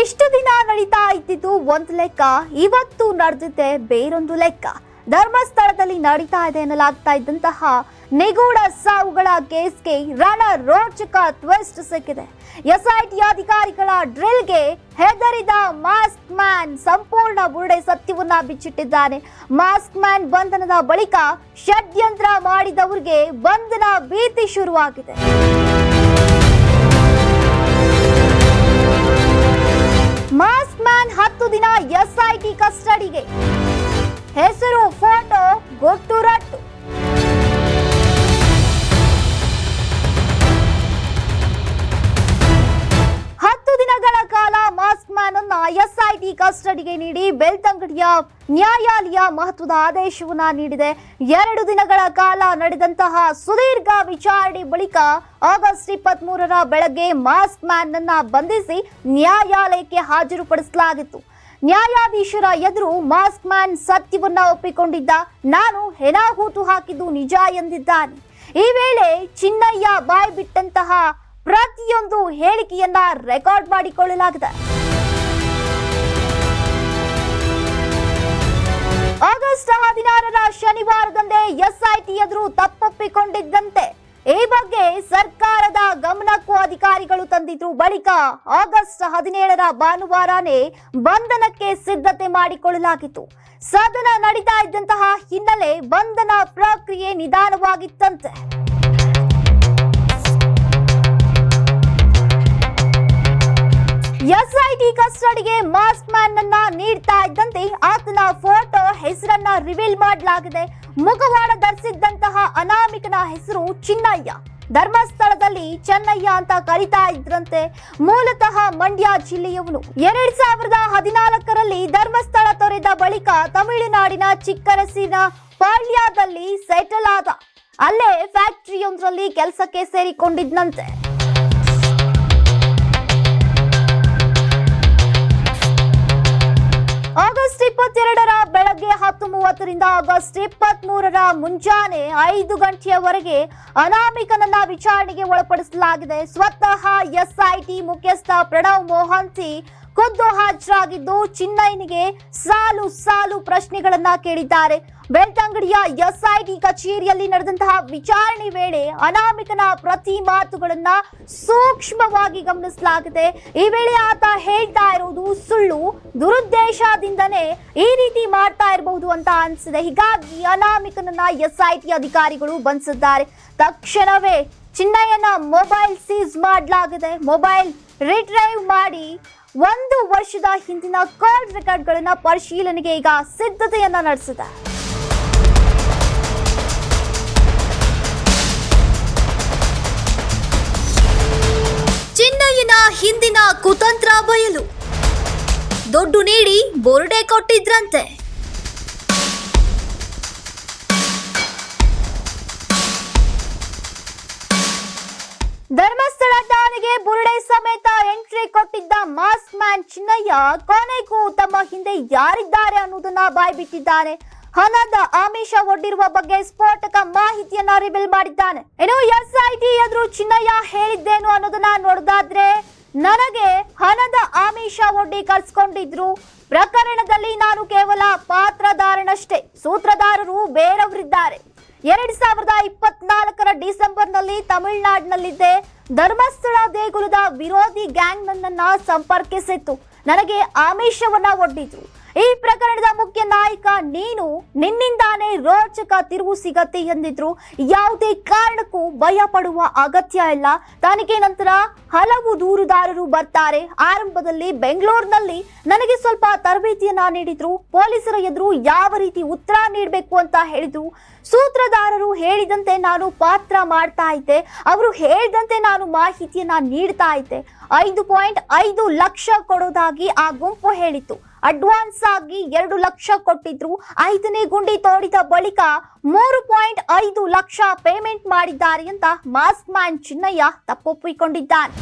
ಎಷ್ಟು ದಿನ ನಡೀತಾ ಇದ್ದಿದ್ದು ಒಂದು ಲೆಕ್ಕ, ಇವತ್ತು ನಡೆದಿದೆ ಬೇರೊಂದು ಲೆಕ್ಕ. ಧರ್ಮಸ್ಥಳದಲ್ಲಿ ನಡೀತಾ ಇದೆ ಎನ್ನಲಾಗ್ತಾ ಇದ್ದಂತಹ ನಿಗೂಢ ಸಾವುಗಳ ಕೇಸ್ಗೆ ರಣ ರೋಚಕ ಟ್ವಿಸ್ಟ್ ಸಿಕ್ಕಿದೆ. ಎಸ್ಐಟಿ ಅಧಿಕಾರಿಗಳ ಡ್ರಿಲ್ಗೆ ಹೆದರಿದ ಮಾಸ್ಕ್ ಮ್ಯಾನ್ ಸಂಪೂರ್ಣ ಬುರುಡೆ ಸತ್ಯವನ್ನ ಬಿಚ್ಚಿಟ್ಟಿದ್ದಾನೆ. ಮಾಸ್ಕ್ ಮ್ಯಾನ್ ಬಂಧನದ ಬಳಿಕ ಷಡ್ಯಂತ್ರ ಮಾಡಿದವರಿಗೆ ಬಂಧನ ಭೀತಿ ಶುರುವಾಗಿದೆ. ಮಾಸ್ಕ್ ಮ್ಯಾನ್ ಹತ್ತು ದಿನ ಎಸ್ಐಟಿ ಕಸ್ಟಡಿಗೆ. ಹೆಸರು ಫೋಟೋ ಗೊಟ್ಟು ಕಸ್ಟಡಿಗೆ ನೀಡಿ ಬೆಳ್ತಂಗಡಿಯ ನ್ಯಾಯಾಲಯ ಮಹತ್ವದ ಆದೇಶವನ್ನ ನೀಡಿದೆ. ಎರಡು ದಿನಗಳ ಕಾಲ ನಡೆದಂತಹ ಸುದೀರ್ಘ ವಿಚಾರಣೆ ಬಳಿಕ ಆಗಸ್ಟ್ ಇಪ್ಪತ್ತ್ ಮೂರರ ಬೆಳಗ್ಗೆ ಮಾಸ್ಕ್ ಮ್ಯಾನ್ ಅನ್ನ ಬಂಧಿಸಿ ನ್ಯಾಯಾಲಯಕ್ಕೆ ಹಾಜರುಪಡಿಸಲಾಗಿತ್ತು. ನ್ಯಾಯಾಧೀಶರ ಎದುರು ಮಾಸ್ಕ್ ಮ್ಯಾನ್ ಸತ್ಯವನ್ನ ಒಪ್ಪಿಕೊಂಡಿದ್ದ. ನಾನು ಹೆಣ ಹೂತು ಹಾಕಿದ್ದು ನಿಜ ಎಂದಿದ್ದಾನೆ. ಈ ವೇಳೆ ಚಿನ್ನಯ್ಯ ಬಾಯ್ ಬಿಟ್ಟಂತಹ ಪ್ರತಿಯೊಂದು ಹೇಳಿಕೆಯನ್ನ ರೆಕಾರ್ಡ್ ಮಾಡಿಕೊಳ್ಳಲಾಗಿದೆ. ಎದುರು ತಪ್ಪೊಪ್ಪಿಕೊಂಡಿದ್ದಂತೆ. ಈ ಬಗ್ಗೆ ಸರ್ಕಾರದ ಗಮನಕ್ಕೂ ಅಧಿಕಾರಿಗಳು ತಂದಿದ್ರು ಬಳಿಕ ಆಗಸ್ಟ್ ಹದಿನೇಳರ ಭಾನುವಾರನೇ ಬಂಧನಕ್ಕೆ ಸಿದ್ಧತೆ ಮಾಡಿಕೊಳ್ಳಲಾಗಿತ್ತು. ಸದನ ನಡೀತಾ ಇದ್ದಂತಹ ಹಿನ್ನೆಲೆ ಬಂಧನ ಪ್ರಕ್ರಿಯೆ ನಿಧಾನವಾಗಿತ್ತಂತೆ. ಎಸ್ಐಟಿ ಕಸ್ಟಡಿಗೆ ಮಾಸ್ಕ್ ಮ್ಯಾನ್ ಅನ್ನ ನೀಡ್ತಾ ಇದ್ದಂತೆ ಆತನ ಫೋಟೋ ಹೆಸರನ್ನ ರಿವೀಲ್ ಮಾಡಲಾಗಿದೆ. ಮುಖವಾಡ ಧರಿಸಿದ್ದಂತಹ ಅನಾಮಿಕನ ಹೆಸರು ಚಿನ್ನಯ್ಯ. ಧರ್ಮಸ್ಥಳದಲ್ಲಿ ಚೆನ್ನಯ್ಯ ಅಂತ ಕರಿತಾ ಇದ್ರಂತೆ. ಮೂಲತಃ ಮಂಡ್ಯ ಜಿಲ್ಲೆಯವನು. ಎರಡ್ ಸಾವಿರದ ಹದಿನಾಲ್ಕರಲ್ಲಿ ಧರ್ಮಸ್ಥಳ ತೊರೆದ ಬಳಿಕ ತಮಿಳುನಾಡಿನ ಚಿಕ್ಕರಸಿನ ಪಾಳ್ಯದಲ್ಲಿ ಸೆಟಲ್ ಆದ. ಅಲ್ಲೇ ಫ್ಯಾಕ್ಟರಿಯೊಂದರಲ್ಲಿ ಕೆಲಸಕ್ಕೆ ಸೇರಿಕೊಂಡಿದ್ನಂತೆ. ಇಪ್ಪತ್ತೆರಡರ ಬೆಳಗ್ಗೆ ಹತ್ತು ಮೂವತ್ತರಿಂದ ಆಗಸ್ಟ್ ಇಪ್ಪತ್ತ್ ಮೂರರ ಮುಂಜಾನೆ ಐದು ಗಂಟೆಯವರೆಗೆ ಅನಾಮಿಕನನ್ನ ವಿಚಾರಣೆಗೆ ಒಳಪಡಿಸಲಾಗಿದೆ. ಸ್ವತಃ ಎಸ್ಐಟಿ ಮುಖ್ಯಸ್ಥ ಪ್ರಣವ್ ಮೋಹಂತಿ ಖುದ್ದು ಹಾಜರಾಗಿದ್ದು ಚಿನ್ನಯ್ಯನಿಗೆ ಸಾಲು ಸಾಲು ಪ್ರಶ್ನೆಗಳನ್ನ ಕೇಳಿದ್ದಾರೆ. ಬೆಳ್ತಂಗಡಿಯ ಎಸ್ಐಟಿ ಕಚೇರಿಯಲ್ಲಿ ನಡೆದಂತಹ ವಿಚಾರಣೆ ವೇಳೆ ಅನಾಮಿಕನ ಪ್ರತಿ ಮಾತುಗಳನ್ನ ಸೂಕ್ಷ್ಮವಾಗಿ ಗಮನಿಸಲಾಗಿದೆ. ಈ ವೇಳೆ ಆತ ಹೇಳ್ತಾ ಇರೋದು ಸುಳ್ಳು, ದುರುದ್ದೇಶದಿಂದನೇ ಈ ರೀತಿ ಮಾಡ್ತಾ ಇರಬಹುದು ಅಂತ ಅನ್ಸಿದೆ. ಹೀಗಾಗಿ ಅನಾಮಿಕನನ್ನ ಎಸ್ಐಟಿ ಅಧಿಕಾರಿಗಳು ಬಂಧಿಸಿದ್ದಾರೆ. ತಕ್ಷಣವೇ ಚಿನ್ನಯ್ಯನ ಮೊಬೈಲ್ ಸೀಸ್ ಮಾಡಲಾಗಿದೆ. ಮೊಬೈಲ್ ರಿಟ್ರೈವ್ ಮಾಡಿ ಒಂದು ವರ್ಷದ ಹಿಂದಿನ ಕಾಲ್ ರೆಕಾರ್ಡ್ಗಳನ್ನ ಪರಿಶೀಲನೆಗೆ ಈಗ ಸಿದ್ಧತೆಯನ್ನ ನಡೆಸಿದೆ. ಚೆನ್ನೈನ ಹಿಂದಿನ ಕುತಂತ್ರ ಬಯಲು. ದುಡ್ಡು ನೀಡಿ ಬೋರ್ಡೆ ಕೊಟ್ಟಿದ್ರಂತೆ. ಧರ್ಮಸ್ಥಳ ಠಾಣೆಗೆ ಬುರುಡೆ ಸಮೇತ ಎಂಟ್ರಿ ಕೊಟ್ಟಿದ್ದ ಮಾಸ್ಕ್ ಮ್ಯಾನ್ ಚಿನ್ನಯ್ಯ, ಕೊನೆಗೂ ತಮ್ಮ ಹಿಂದೆ ಯಾರಿದ್ದಾರೆ ಅನ್ನೋದನ್ನ ಬಾಯ್ಬಿಟ್ಟಿದ್ದಾನೆ. ಹಣದ ಆಮಿಷ ಒಡ್ಡಿರುವ ಬಗ್ಗೆ ಸ್ಫೋಟಕ ಮಾಹಿತಿಯನ್ನ ರಿವೀಲ್ ಮಾಡಿದ್ದಾನೆ. ಇನ್ನು ಎಸ್ಐಟಿ ಎದುರು ಚಿನ್ನಯ್ಯ ಹೇಳಿದ್ದೇನು ಅನ್ನೋದನ್ನ ನೋಡೋದಾದ್ರೆ, ನನಗೆ ಹಣದ ಆಮಿಷ ಒಡ್ಡಿ ಕರ್ಸ್ಕೊಂಡಿದ್ರು ಪ್ರಕರಣದಲ್ಲಿ ನಾನು ಕೇವಲ ಪಾತ್ರಧಾರನಷ್ಟೇ. ಸೂತ್ರಧಾರರು ಬೇರೆಯವರಿದ್ದಾರೆ. ಎರಡ್ ಸಾವಿರದ ಇಪ್ಪತ್ನಾಲ್ಕರ ಡಿಸೆಂಬರ್ನಲ್ಲಿ ತಮಿಳುನಾಡಿನಲ್ಲಿದ್ದೆ ಧರ್ಮಸ್ಥಳ ದೇಗುಲದ ವಿರೋಧಿ ಗ್ಯಾಂಗ್ ನನ್ನನ್ನ ಸಂಪರ್ಕಿಸಿತ್ತು. ನನಗೆ ಆಮಿಷವನ್ನ ಒಡ್ಡಿತು. ಈ ಪ್ರಕರಣದ ಮುಖ್ಯ ನಾಯಕ ನೀನು ನಿನ್ನಿಂದಾನೇ ರೋಚಕ ತಿರುವು ಸಿಗತ್ತೆ ಎಂದಿದ್ರು. ಯಾವುದೇ ಕಾರಣಕ್ಕೂ ಭಯ ಪಡುವ ಅಗತ್ಯ ಇಲ್ಲ. ತನಿಖೆ ನಂತರ ಹಲವು ದೂರುದಾರರು ಬರ್ತಾರೆ. ಆರಂಭದಲ್ಲಿ ಬೆಂಗಳೂರಿನಲ್ಲಿ ನನಗೆ ಸ್ವಲ್ಪ ತರಬೇತಿಯನ್ನ ನೀಡಿದ್ರು. ಪೊಲೀಸರ ಎದುರು ಯಾವ ರೀತಿ ಉತ್ತರ ನೀಡಬೇಕು ಅಂತ ಹೇಳಿದ್ರು. ಸೂತ್ರಧಾರರು ಹೇಳಿದಂತೆ ನಾನು ಪಾತ್ರ ಮಾಡ್ತಾ ಇದ್ದೆ. ಅವರು ಹೇಳಿದಂತೆ ನಾನು ಮಾಹಿತಿಯನ್ನ ನೀಡ್ತಾ ಇದ್ದೆ. ಐದು ಪಾಯಿಂಟ್ ಐದು ಲಕ್ಷ ಕೊಡೋದಾಗಿ ಆ ಗುಂಪು ಹೇಳಿತ್ತು. ಅಡ್ವಾನ್ಸ್ ಆಗಿ ಎರಡು ಲಕ್ಷ ಕೊಟ್ಟಿದ್ರು. ಐದನೇ ಗುಂಡಿ ತೋಡಿದ ಬಳಿಕ ಮೂರು ಪಾಯಿಂಟ್ ಐದು ಲಕ್ಷ ಪೇಮೆಂಟ್ ಮಾಡಿದ್ದಾರೆ ಅಂತ ಮಾಸ್ಕ್ ಮ್ಯಾನ್ ಚಿನ್ನಯ್ಯ ತಪ್ಪೊಪ್ಪಿಕೊಂಡಿದ್ದಾನೆ.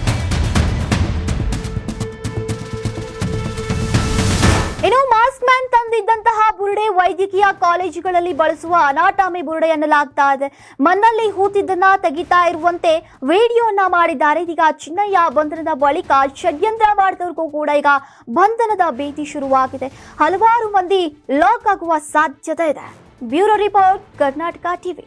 ಇನ್ನು ಮಾಸ್ಕ್ ಮ್ಯಾನ್ ತಂದಿದ್ದಂತಹ ಬುರುಡೆ ವೈದ್ಯಕೀಯ ಕಾಲೇಜುಗಳಲ್ಲಿ ಬಳಸುವ ಅನಾಟಾಮಿ ಬುರುಡೆ ಎನ್ನಲಾಗ್ತಾ ಇದೆ. ಮನ್ನಲ್ಲಿ ಹೂತಿದ್ದನ್ನ ತೆಗಿತಾ ಇರುವಂತೆ ವಿಡಿಯೋನ ಮಾಡಿದ್ದಾರೆ. ಇದೀಗ ಚಿನ್ನಯ್ಯ ಬಂಧನದ ಬಳಿಕ ಷಡ್ಯಂತ್ರ ಮಾಡಿದವರಿಗೂ ಕೂಡ ಈಗ ಬಂಧನದ ಭೀತಿ ಶುರುವಾಗಿದೆ. ಹಲವಾರು ಮಂದಿ ಲಾಕ್ ಆಗುವ ಸಾಧ್ಯತೆ ಇದೆ. Bureau report, Karnataka TV.